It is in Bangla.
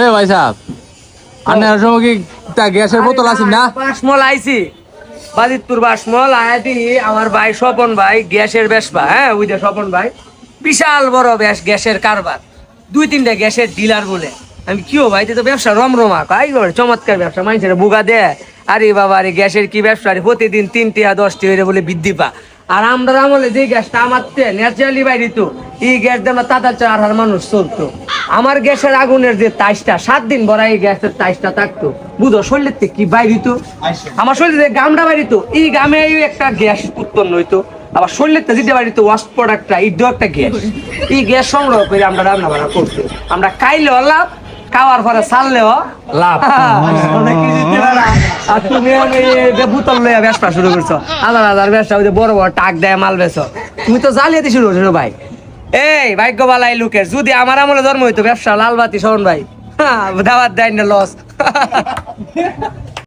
এ ভাই সাহেব আন্নার সময় কি? তা গ্যাসের বোতল আছে না? বাসমল আইছি। বাজিতপুর বাসমল আয়াতি আমার ভাই স্বপন ভাই গ্যাসের বেসবা হ্যাঁ ওই যে স্বপন ভাই। বিশাল বড় ব্যাস গ্যাসের কারবার। দুই তিনটা গ্যাসের ডিলার বলে। আমি কি ও ভাই তো ব্যবসা রমরমা কাই করে চমৎকার ব্যবসা মানুষের বুগা দে। আরে বাবা আরে গ্যাসের কি ব্যবসা রে প্রতিদিন তিনটি আর দশটি হয়ে বলে বৃদ্ধি পা। আর আমরা আমলে যে গ্যাসটা আমার ন্যাচারালি বাইরে তো এই গ্যাস দিয়ে আমরা চার হাজার মানুষ চলতো। আমার গ্যাসের আগুনের যে তাইসটা সাত দিন বড় এই গ্যাসের তাইসটা থাকতো। বুঝো শরীরের থেকে কি বাইরিত আমার শরীরে গামটা বাইরিত এই গামে একটা গ্যাস উৎপন্ন হইতো। আবার শরীরের যেটা বাইরিত ওয়াস্ট প্রোডাক্টটা এইটাও একটা গ্যাস। এই গ্যাস সংগ্রহ করে আমরা রান্না বান্না করতো আমরা খাইলেও লাভ খাওয়ার পরে ছাড়লেও লাভ। আর তুমি বোতল লইয়া ব্যবসা শুরু করছ। হাজার হাজার ব্যবসা ওই বড় বড় টাক দেয় মাল বেছো তুমি তো শুরু করছ ভাই। এই ভাগ্য বালাই লোকের যদি আমার আমলে জন্ম হইতো, ব্যবসা, লালবাতি, শরণ ভাই। দাওয়াত দেয় না, লস।